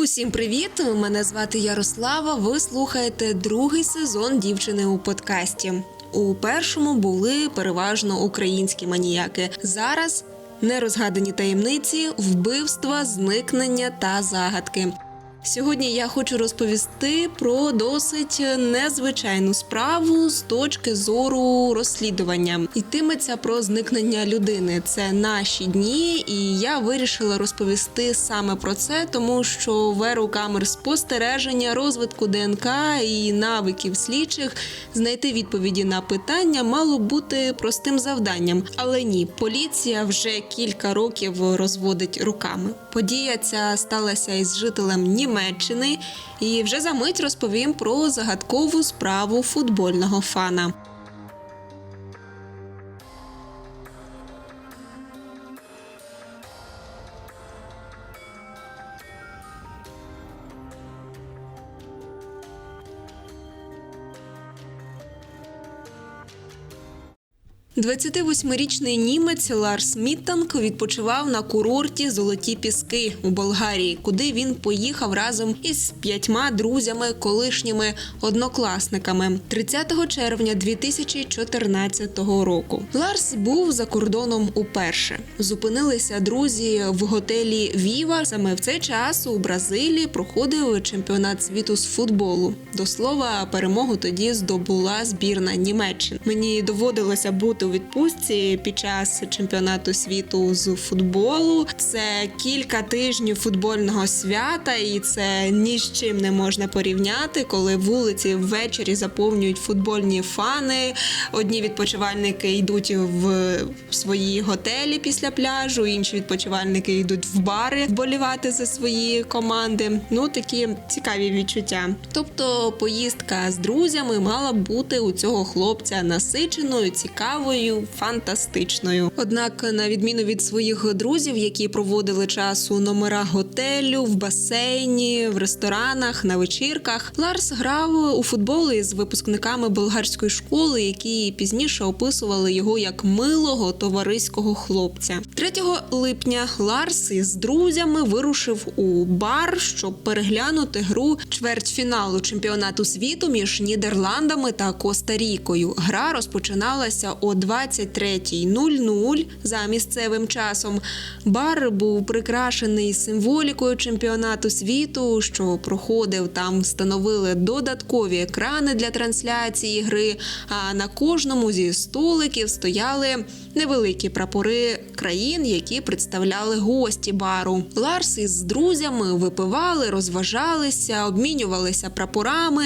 Усім привіт! Мене звати Ярослава. Ви слухаєте другий сезон дівчини у подкасті. У першому були переважно українські маніяки. Зараз нерозгадані таємниці, вбивства, зникнення та загадки. Сьогодні я хочу розповісти про досить незвичайну справу з точки зору розслідування. Йтиметься про зникнення людини. Це наші дні, і я вирішила розповісти саме про це, тому що в еру камер спостереження, розвитку ДНК і навиків слідчих знайти відповіді на питання мало бути простим завданням. Але ні, поліція вже кілька років розводить руками. Подія ця сталася із жителем Німеччини, і вже за мить розповім про загадкову справу футбольного фана. – 28-річний німець Ларс Міттанк відпочивав на курорті Золоті Піски у Болгарії, куди він поїхав разом із п'ятьма друзями, колишніми однокласниками 30 червня 2014 року. Ларс був за кордоном уперше. Зупинилися друзі в готелі Віва. Саме в цей час у Бразилії проходив чемпіонат світу з футболу. До слова, перемогу тоді здобула збірна Німеччини. Мені доводилося бути у відпустці під час чемпіонату світу з футболу. Це кілька тижнів футбольного свята, і це ні з чим не можна порівняти, коли вулиці ввечері заповнюють футбольні фани. Одні відпочивальники йдуть в свої готелі після пляжу, інші відпочивальники йдуть в бари вболівати за свої команди. Ну такі цікаві відчуття. Тобто, поїздка з друзями мала бути у цього хлопця насиченою, цікавою, фантастичною. Однак, на відміну від своїх друзів, які проводили час у номерах готелю, в басейні, в ресторанах, на вечірках, Ларс грав у футбол із випускниками болгарської школи, які пізніше описували його як милого товариського хлопця. 3 липня Ларс із друзями вирушив у бар, щоб переглянути гру чвертьфіналу чемпіонату світу між Нідерландами та Коста-Рікою. Гра розпочиналася о 23.00 за місцевим часом. Бар був прикрашений символікою чемпіонату світу, що проходив. Там встановили додаткові екрани для трансляції гри. А на кожному зі столиків стояли невеликі прапори країн, які представляли гості бару. Ларс із друзями випивали, розважалися, обмінювалися прапорами.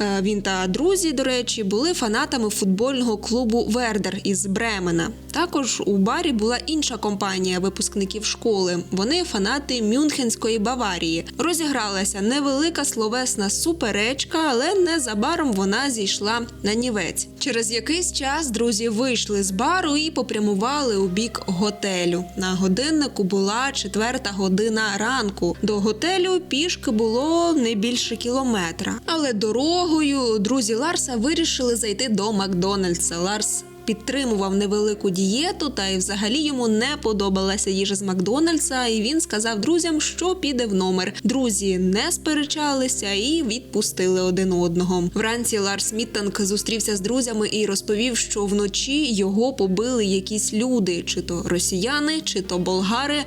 Е, Він та друзі, до речі, були фанатами футбольного клубу Вердер із Бремена. Також у барі була інша компанія випускників школи. Вони фанати Мюнхенської Баварії. Розігралася невелика словесна суперечка, але незабаром вона зійшла на нівець. Через якийсь час друзі вийшли з бару і попрямували у бік готелю. На годиннику була четверта година ранку. До готелю пішки було не більше кілометра. Але дорогою друзі Ларса вирішили зайти до Макдональдса. Ларс підтримував невелику дієту, та й взагалі йому не подобалася їжа з Макдональдса. І він сказав друзям, що піде в номер. Друзі не сперечалися і відпустили один одного. Вранці Ларс Міттанк зустрівся з друзями і розповів, що вночі його побили якісь люди, чи то росіяни, чи то болгари.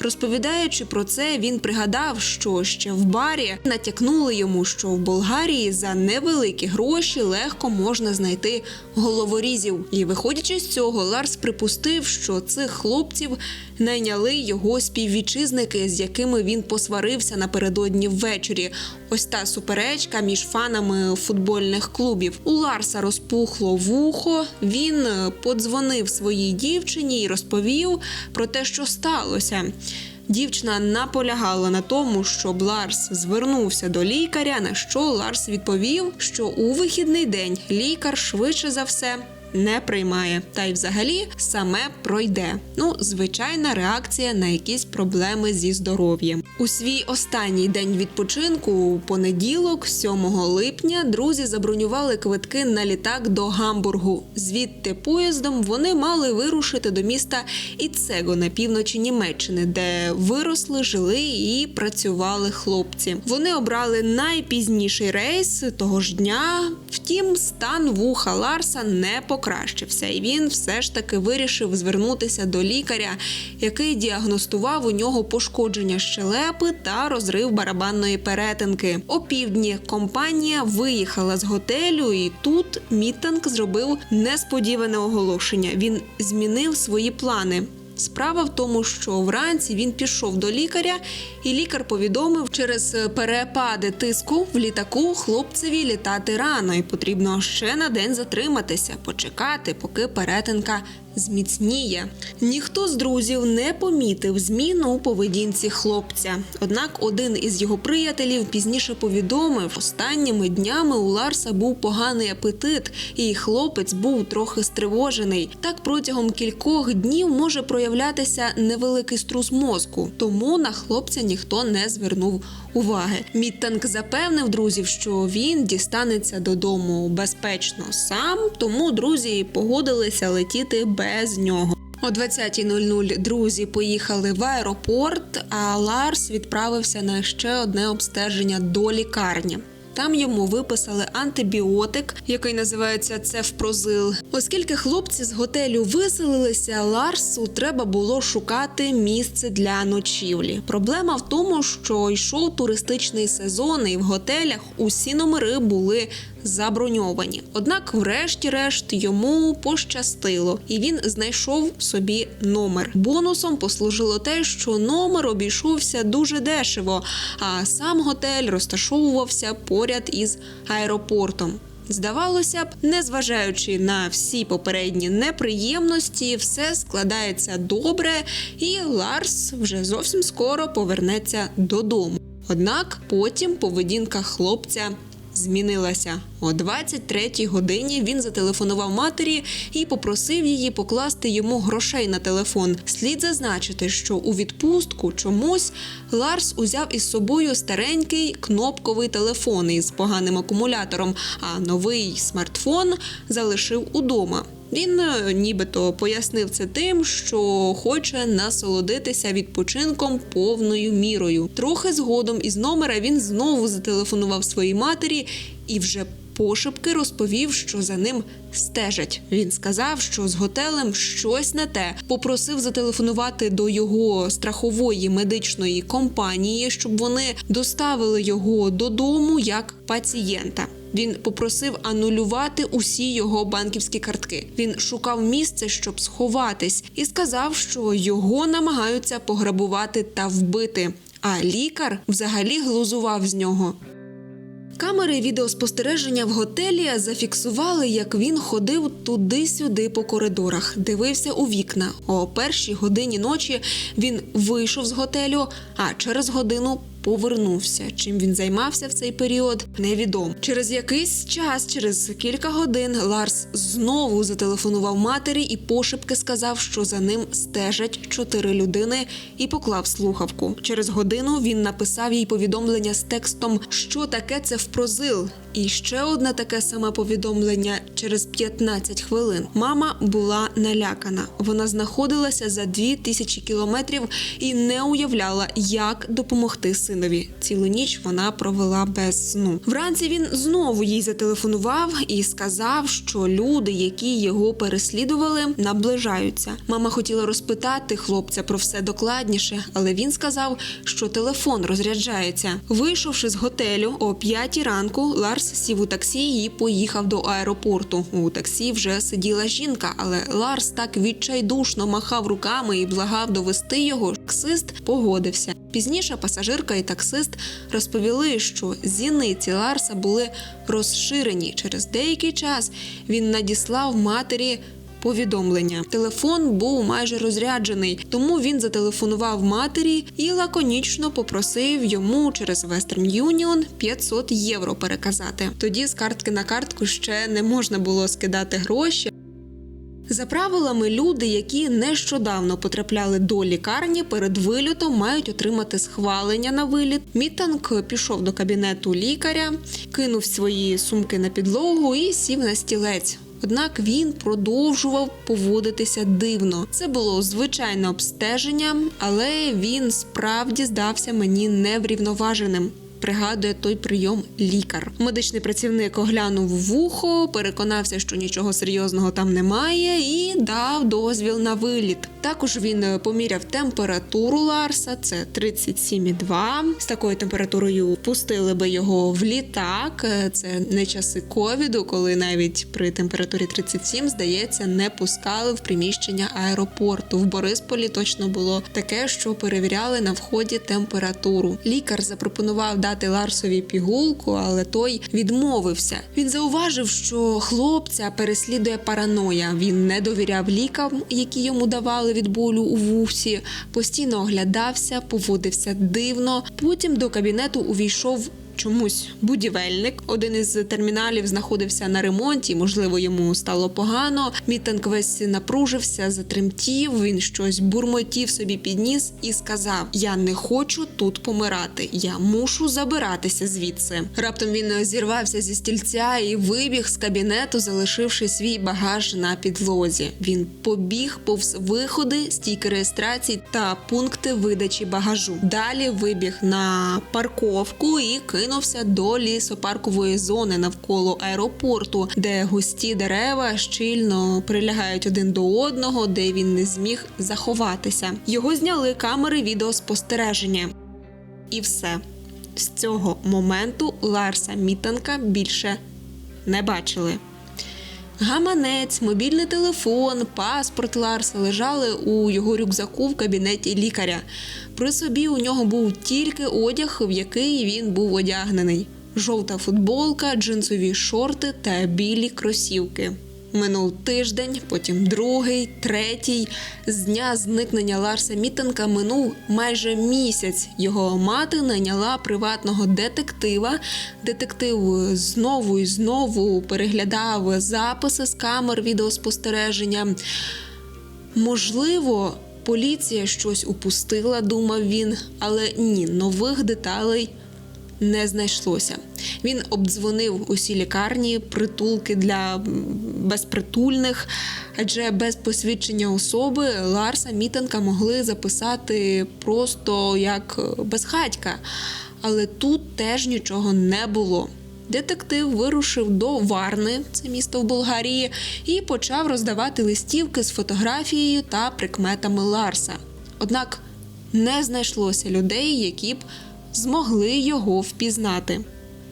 Розповідаючи про це, він пригадав, що ще в барі натякнули йому, що в Болгарії за невеликі гроші легко можна знайти головорізів. І виходячи з цього, Ларс припустив, що цих хлопців найняли його співвітчизники, з якими він посварився напередодні ввечері. Ось та суперечка між фанами футбольних клубів. У Ларса розпухло вухо. Він е, подзвонив своїй дівчині і розповів про те, що сталося. Дівчина наполягала на тому, щоб Ларс звернувся до лікаря. На що Ларс відповів, що у вихідний день лікар швидше за все не приймає, та й взагалі саме пройде. Ну, звичайна реакція на якісь проблеми зі здоров'ям. У свій останній день відпочинку у понеділок, 7 липня, друзі забронювали квитки на літак до Гамбургу. Звідти поїздом вони мали вирушити до міста Іцего на півночі Німеччини, де виросли, жили і працювали хлопці. Вони обрали найпізніший рейс того ж дня. Втім, стан вуха Ларса не покращився, і він все ж таки вирішив звернутися до лікаря, який діагностував у нього пошкодження щелепи та розрив барабанної перетинки. Опівдні компанія виїхала з готелю, і тут Міттанг зробив несподіване оголошення. Він змінив свої плани. Справа в тому, що вранці він пішов до лікаря, і лікар повідомив, через перепади тиску в літаку хлопцеві літати рано, і потрібно ще на день затриматися, почекати, поки перетинка зміцніє. Ніхто з друзів не помітив зміну у поведінці хлопця. Однак один із його приятелів пізніше повідомив, останніми днями у Ларса був поганий апетит, і хлопець був трохи стривожений. Так протягом кількох днів може проявлятися невеликий струс мозку, тому на хлопця ніхто не звернув уваги. Міттанк запевнив друзів, що він дістанеться додому безпечно сам, тому друзі погодилися летіти без нього. О 20.00 друзі поїхали в аеропорт, а Ларс відправився на ще одне обстеження до лікарні. Там йому виписали антибіотик, який називається цефпрозил. Оскільки хлопці з готелю виселилися, Ларсу треба було шукати місце для ночівлі. Проблема в тому, що йшов туристичний сезон, і в готелях усі номери були заброньовані. Однак, врешті-решт, йому пощастило, і він знайшов собі номер. Бонусом послужило те, що номер обійшовся дуже дешево, а сам готель розташовувався поряд із аеропортом. Здавалося б, незважаючи на всі попередні неприємності, все складається добре, і Ларс вже зовсім скоро повернеться додому. Однак потім поведінка хлопця змінилася. О 23-й годині він зателефонував матері і попросив її покласти йому грошей на телефон. Слід зазначити, що у відпустку чомусь Ларс узяв із собою старенький кнопковий телефон із поганим акумулятором, а новий смартфон залишив удома. Він е, нібито пояснив це тим, що хоче насолодитися відпочинком повною мірою. Трохи згодом із номера він знову зателефонував своїй матері і вже пошепки розповів, що за ним стежать. Він сказав, що з готелем щось не те. Попросив зателефонувати до його страхової медичної компанії, щоб вони доставили його додому як пацієнта. Він попросив анулювати усі його банківські картки. Він шукав місце, щоб сховатись, і сказав, що його намагаються пограбувати та вбити. А лікар взагалі глузував з нього. Камери відеоспостереження в готелі зафіксували, як він ходив туди-сюди по коридорах, дивився у вікна. О першій годині ночі він вийшов з готелю, а через годину повернувся. Чим він займався в цей період, невідомо. Через якийсь час, через кілька годин, Ларс знову зателефонував матері і пошепки сказав, що за ним стежать чотири людини, і поклав слухавку. Через годину він написав їй повідомлення з текстом, що таке це впрозил. І ще одне таке саме повідомлення через 15 хвилин. Мама була налякана. Вона знаходилася за дві тисячі кілометрів і не уявляла, як допомогти синові. Цілу ніч вона провела без сну. Вранці він знову їй зателефонував і сказав, що люди, які його переслідували, наближаються. Мама хотіла розпитати хлопця про все докладніше, але він сказав, що телефон розряджається. Вийшовши з готелю о п'ятій ранку, Ларс сів у таксі і поїхав до аеропорту. У таксі вже сиділа жінка, але Ларс так відчайдушно махав руками і благав довести його. Таксист погодився. Пізніше пасажирка і таксист розповіли, що зіниці Ларса були розширені. Через деякий час він надіслав матері. Повідомлення телефон був майже розряджений, тому він зателефонував матері і лаконічно попросив йому через Western Union 500 євро переказати. Тоді з картки на картку ще не можна було скидати гроші. За правилами, люди, які нещодавно потрапляли до лікарні, перед вильотом мають отримати схвалення на виліт. Мітанг пішов до кабінету лікаря, кинув свої сумки на підлогу і сів на стілець. Однак він продовжував поводитися дивно. Це було звичайне обстеження, але він справді здався мені неврівноваженим. Пригадує той прийом лікар. Медичний працівник оглянув вухо, переконався, що нічого серйозного там немає, і дав дозвіл на виліт. Також він е, поміряв температуру Ларса, це 37,2. З такою температурою пустили би його в літак. Е, Це не часи ковіду, коли навіть при температурі 37, здається, не пускали в приміщення аеропорту. В Борисполі точно було таке, що перевіряли на вході температуру. Лікар запропонував дати Ларсові пігулку, але той відмовився. Він зауважив, що хлопця переслідує параноя. Він не довіряв лікам, які йому давали від болю у вусі, постійно оглядався, поводився дивно. Потім до кабінету увійшов. Чомусь будівельник, один із терміналів знаходився на ремонті, можливо, йому стало погано. Мітинг весь напружився, затремтів. Він щось бурмотів собі підніс і сказав: Я не хочу тут помирати. Я мушу забиратися звідси. Раптом він зірвався зі стільця і вибіг з кабінету, залишивши свій багаж на підлозі. Він побіг повз виходи, стійки реєстрації та пункти видачі багажу. Далі вибіг на парковку і кинувся до лісопаркової зони навколо аеропорту, де густі дерева щільно прилягають один до одного, де він не зміг заховатися. Його зняли камери відеоспостереження. І все. З цього моменту Ларса Мітанка більше не бачили. Гаманець, мобільний телефон, паспорт Ларса лежали у його рюкзаку в кабінеті лікаря. При собі у нього був тільки одяг, в який він був одягнений: жовта футболка, джинсові шорти та білі кросівки. Минув тиждень, потім другий, третій. З дня зникнення Ларса Мітенка минув майже місяць. Його мати найняла приватного детектива. Детектив знову і знову переглядав записи з камер відеоспостереження. Можливо, поліція щось упустила, думав він, але ні, нових деталей не знайшлося. Він обдзвонив усі лікарні, притулки для безпритульних, адже без посвідчення особи Ларса Мітенка могли записати просто як безхатька. Але тут теж нічого не було. Детектив вирушив до Варни, це місто в Болгарії, і почав роздавати листівки з фотографією та прикметами Ларса. Однак не знайшлося людей, які б змогли його впізнати.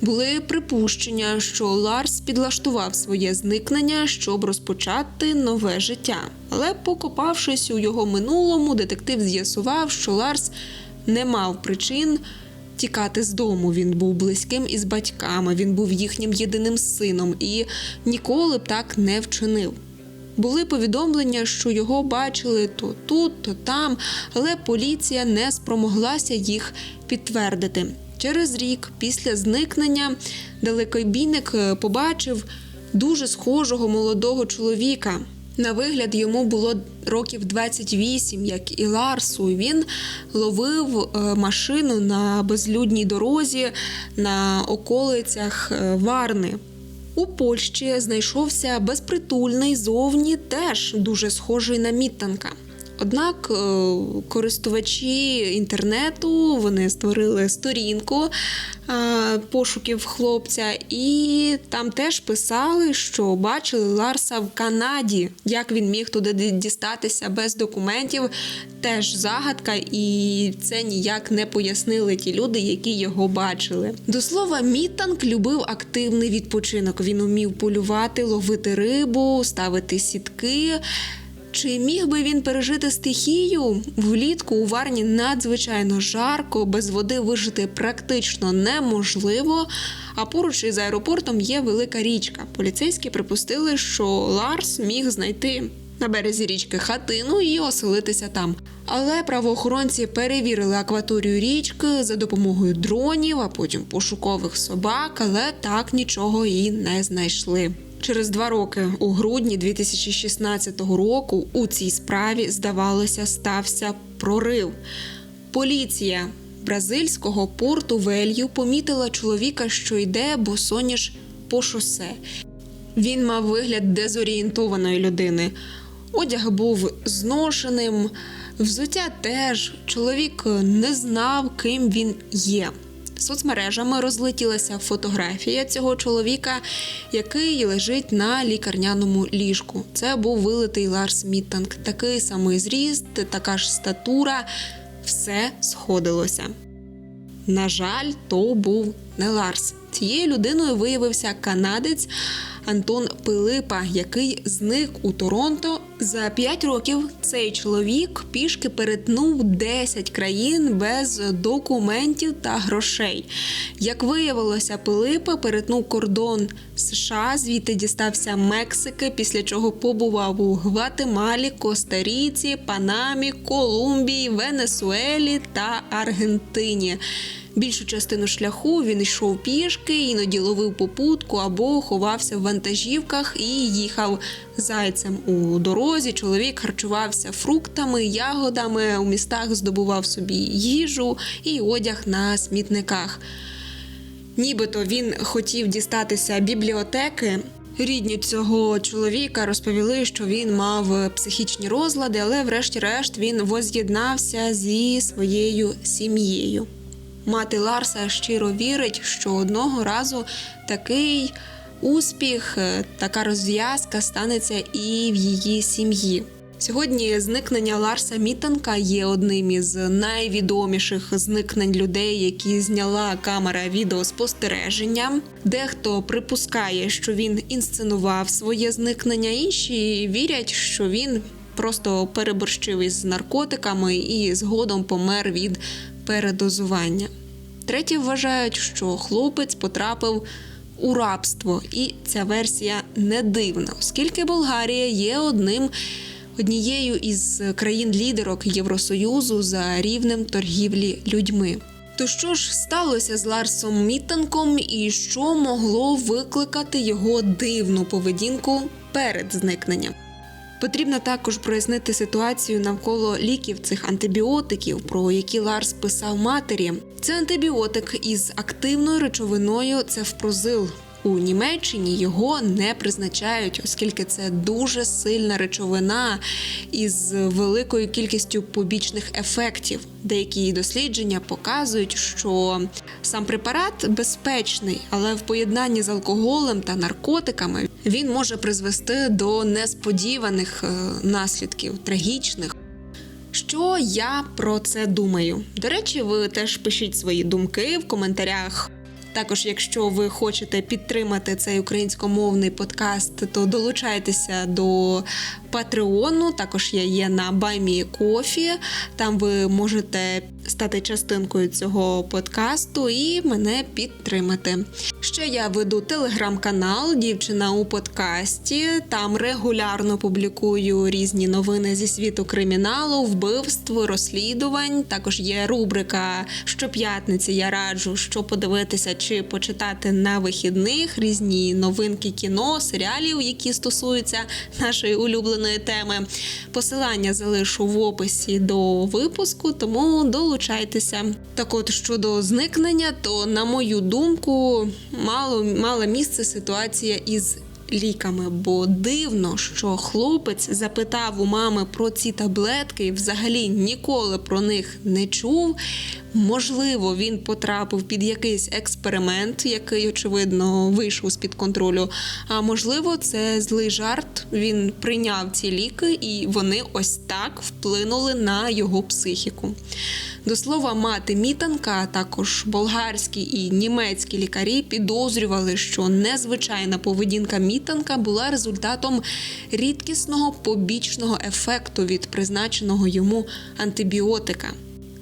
Були припущення, що Ларс підлаштував своє зникнення, щоб розпочати нове життя. Але, покопавшись у його минулому, детектив з'ясував, що Ларс не мав причин тікати з дому. Він був близьким із батьками, він був їхнім єдиним сином і ніколи б так не вчинив. Були повідомлення, що його бачили то тут, то там, але поліція не спромоглася їх підтвердити. Через рік після зникнення далекобійник е, побачив дуже схожого молодого чоловіка. На вигляд йому було років 28, як і Ларсу. Він ловив е, машину на безлюдній дорозі на околицях е, Варни. У Польщі знайшовся безпритульний зовні, теж дуже схожий на Міттанка. Однак е, користувачі інтернету вони створили сторінку е, пошуків хлопця, і там теж писали, що бачили Ларса в Канаді. Як він міг туди дістатися без документів, теж загадка, і це ніяк не пояснили ті люди, які його бачили. До слова, Мітанг любив активний відпочинок. Він умів полювати, ловити рибу, ставити сітки. Чи міг би він пережити стихію? Влітку у Варні надзвичайно жарко, без води вижити практично неможливо. А поруч із аеропортом є велика річка. Поліцейські припустили, що Ларс міг знайти на березі річки хатину і оселитися там. Але правоохоронці перевірили акваторію річки за допомогою дронів, а потім пошукових собак, але так нічого і не знайшли. Через два роки, у грудні 2016 року, у цій справі, здавалося, стався прорив. Поліція бразильського порту Велью помітила чоловіка, що йде босоніж по шосе. Він мав вигляд дезорієнтованої людини. Одяг був зношеним, взуття теж. Чоловік не знав, ким він є. Соцмережами розлетілася фотографія цього чоловіка, який лежить на лікарняному ліжку. Це був вилитий Ларс Міттанг. Такий самий зріст, така ж статура, все сходилося. На жаль, то був не Ларс. Цією людиною виявився канадець Антон Пилипа, який зник у Торонто. За 5 років цей чоловік пішки перетнув 10 країн без документів та грошей. Як виявилося, Пилипа перетнув кордон США, звідти дістався Мексики, після чого побував у Гватемалі, Коста-Ріці, Панамі, Колумбії, Венесуелі та Аргентині. Більшу частину шляху він йшов пішки, іноді ловив попутку або ховався в вантажівках і їхав зайцем у дорозі. Чоловік харчувався фруктами, ягодами у містах здобував собі їжу і одяг на смітниках. Нібито він хотів дістатися бібліотеки. Рідні цього чоловіка розповіли, що він мав психічні розлади, але, врешті-решт, він воз'єднався зі своєю сім'єю. Мати Ларса щиро вірить, що одного разу такий успіх, е, така розв'язка станеться і в її сім'ї. Сьогодні зникнення Ларса Мітанка є одним із найвідоміших зникнень людей, які зняла камера відеоспостереження. Дехто припускає, що він інсценував своє зникнення, інші вірять, що він просто переборщив із наркотиками і згодом помер від передозування. Треті вважають, що хлопець потрапив у рабство, і ця версія не дивна, оскільки Болгарія є одним. Однією із країн-лідерок Євросоюзу за рівнем торгівлі людьми. То що ж сталося з Ларсом Міттанком і що могло викликати його дивну поведінку перед зникненням? Потрібно також прояснити ситуацію навколо ліків цих антибіотиків, про які Ларс писав матері. Це антибіотик із активною речовиною цефпрозил. У Німеччині його не призначають, оскільки це дуже сильна речовина із великою кількістю побічних ефектів. Деякі дослідження показують, що сам препарат безпечний, але в поєднанні з алкоголем та наркотиками він може призвести до несподіваних е, наслідків, трагічних. Що я про це думаю? До речі, ви теж пишіть свої думки в коментарях. Також, якщо ви хочете підтримати цей українськомовний подкаст, то долучайтеся до Патреону. Також я є на Баймі Кофі. Там ви можете стати частинкою цього подкасту і мене підтримати. Ще я веду телеграм-канал Дівчина у подкасті. Там регулярно публікую різні новини зі світу криміналу, вбивств, розслідувань. Також є рубрика щоп'ятниці. Я раджу, що подивитися чи почитати на вихідних різні новинки кіно, серіалів, які стосуються нашої улюбленої теми. Посилання залишу в описі до випуску, тому долучайтеся. Так, от щодо зникнення, то на мою думку, мало мала місце ситуація із. Ліками, бо дивно, що хлопець запитав у мами про ці таблетки, і взагалі ніколи про них не чув. Можливо, він потрапив під якийсь експеримент, який очевидно вийшов з під контролю. А можливо, це злий жарт. Він прийняв ці ліки, і вони ось так вплинули на його психіку. До слова, мати мітанка, а також болгарські і німецькі лікарі підозрювали, що незвичайна поведінка мітанка була результатом рідкісного побічного ефекту від призначеного йому антибіотика.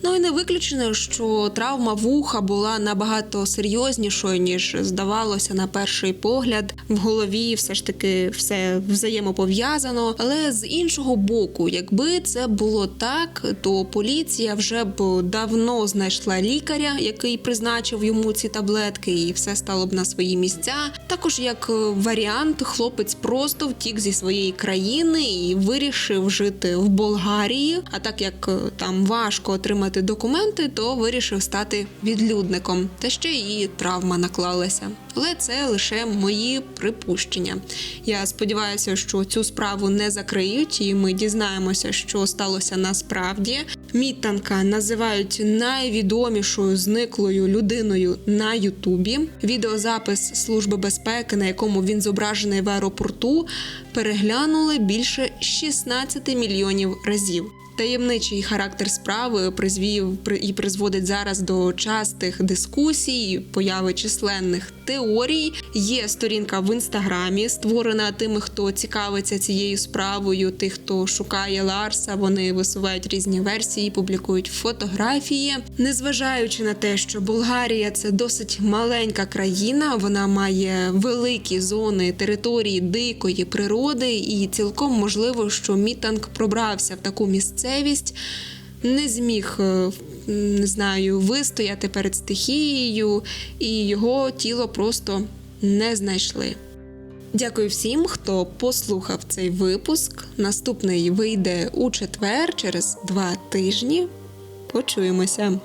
Ну і не виключено, що травма вуха була набагато серйознішою, ніж здавалося на перший погляд. В голові все ж таки все взаємопов'язано. Але з іншого боку, якби це було так, то поліція вже б давно знайшла лікаря, який призначив йому ці таблетки, і все стало б на свої місця. Також як варіант, хлопець просто втік зі своєї країни і вирішив жити в Болгарії. А так як е, там важко отримати документи, то вирішив стати відлюдником. Та ще і травма наклалася. Але це лише мої припущення. Я сподіваюся, що цю справу не закриють, і ми дізнаємося, що сталося насправді. Мітанка називають найвідомішою зниклою людиною на Ютубі. Відеозапис служби безпеки, на якому він зображений в аеропорту, переглянули більше 16 мільйонів разів. Таємничий характер справи призвів при- і призводить зараз до частих дискусій, появи численних теорій. Є сторінка в інстаграмі, створена тими, хто цікавиться цією справою. Тих, хто шукає Ларса, вони висувають різні версії, публікують фотографії. Незважаючи на те, що Болгарія це досить маленька країна, вона має великі зони території дикої природи, і цілком можливо, що Мітанг пробрався в таку місцевість, не зміг. е, Не знаю, вистояти перед стихією, і його тіло просто не знайшли. Дякую всім, хто послухав цей випуск. Наступний вийде у четвер через два тижні. Почуємося.